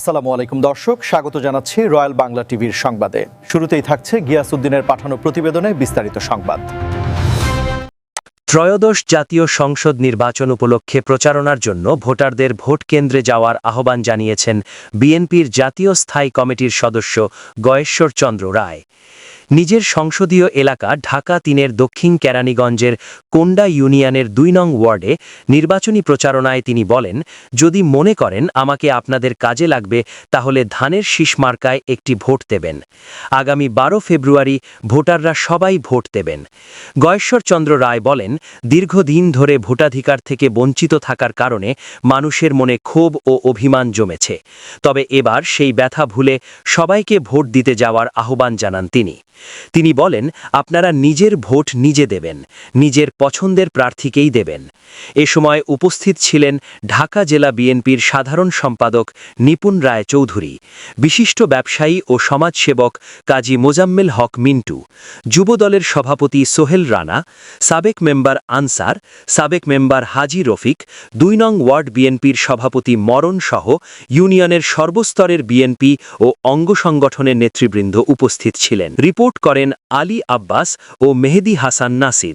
আসসালামু আলাইকুম দর্শক, স্বাগত জানাচ্ছি রয়্যাল বাংলা টিভির সংবাদে। শুরুতেই থাকছে গিয়াসউদ্দিনের পাঠানো প্রতিবেদনে বিস্তারিত সংবাদ। ত্রয়োদশ জাতীয় সংসদ নির্বাচন উপলক্ষে প্রচারণার জন্য ভোটারদের ভোট কেন্দ্রে যাওয়ার আহ্বান জানিয়েছেন বিএনপির জাতীয় স্থায়ী কমিটির সদস্য গয়েশ্বর চন্দ্র রায়। নিজের সংসদীয় এলাকা ঢাকা তিনের দক্ষিণ কেরানীগঞ্জের কোন্ডা ইউনিয়নের দুই নং ওয়ার্ডে নির্বাচনী প্রচারণায় তিনি বলেন, যদি মনে করেন আমাকে আপনাদের কাজে লাগবে, তাহলে ধানের শীষ মার্কায় একটি ভোট দেবেন। আগামী বারো ফেব্রুয়ারি ভোটাররা সবাই ভোট দেবেন। গয়েশ্বরচন্দ্র রায় বলেন, দীর্ঘদিন ধরে ভোটাধিকার থেকে বঞ্চিত থাকার কারণে মানুষের মনে ক্ষোভ ও অভিমান জমেছে। তবে এবার সেই ব্যথা ভুলে সবাইকে ভোট দিতে যাওয়ার আহ্বান জানান তিনি। তিনি বলেন, আপনারা নিজের ভোট নিজে দেবেন, নিজের পছন্দের প্রার্থীকেই দেবেন। এ সময় উপস্থিত ছিলেন ঢাকা জেলা বিএনপির সাধারণ সম্পাদক নিপুণ রায় চৌধুরী, বিশিষ্ট ব্যবসায়ী ও সমাজসেবক কাজী মোজাম্মেল হক মিন্টু, যুবদলের সভাপতি সোহেল রানা, সাবেক মেম্বার আনসার, সাবেক মেম্বার হাজি রফিক, দুই নং ওয়ার্ড বিএনপির সভাপতি মরণ সহ ইউনিয়নের সর্বস্তরের বিএনপি ও অঙ্গ সংগঠনের নেতৃবৃন্দ উপস্থিত ছিলেন। রিপোর্ট সাপোর্ট করেন আলী আব্বাস ও মেহেদি হাসান নাসির।